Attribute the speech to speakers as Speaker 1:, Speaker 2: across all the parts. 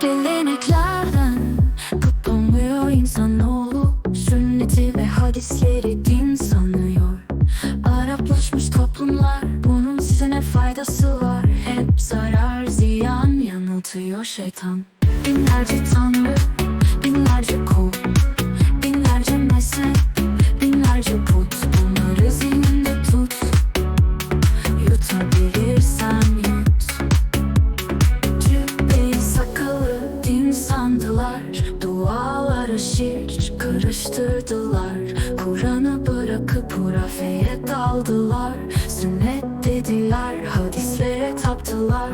Speaker 1: Geleneklerden Kapanmıyor insanoğlu Sünneti ve hadisleri din sanıyor. Araplaşmış toplumlar Bunun size ne faydası var? Hep zarar ziyan yanıltıyor şeytan. Binlerce tanrı karıştırdılar Kur'an'ı bırakıp hurafeye daldılar. Sünnet dediler hadislere taptılar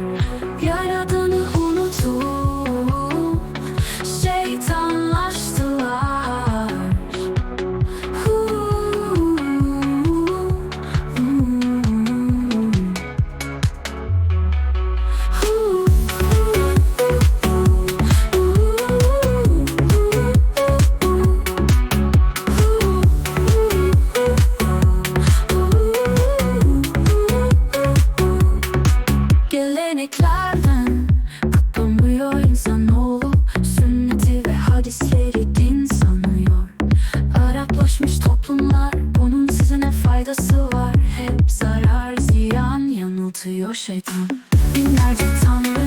Speaker 1: yanıltıyor şeytan. Binlerce tanrı,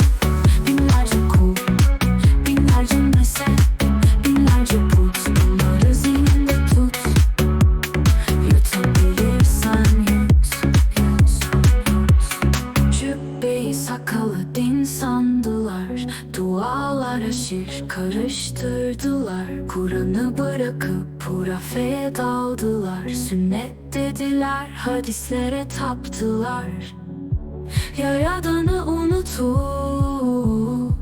Speaker 1: binlerce kul Binlerce mezhep, binlerce put. Bunları zihninde tut. Yutabilirsen yut, yut, yut. Cübbeyi sakalı din sandılar. Dualara şirk karıştırdılar. Kur'an'ı bırakıp hurafeye daldılar. Sünnet dediler hadislere taptılar Yaradanı unutup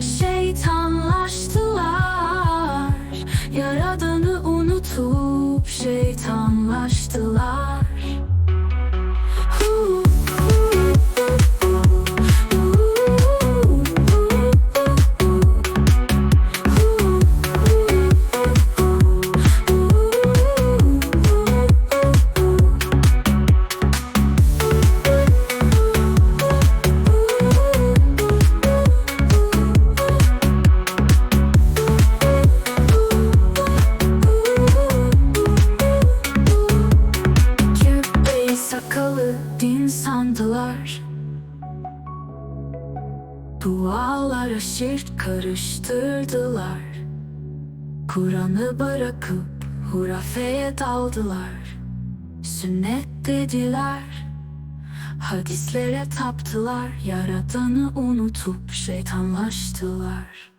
Speaker 1: şeytanlaştılar. Yaradanı unutup şeytanlaştılar sandılar Dualara şirk karıştırdılar. Kur'an'ı bırakıp hurafeye daldılar. Sünnet dediler. Hadislere taptılar. Yaradanı unutup şeytanlaştılar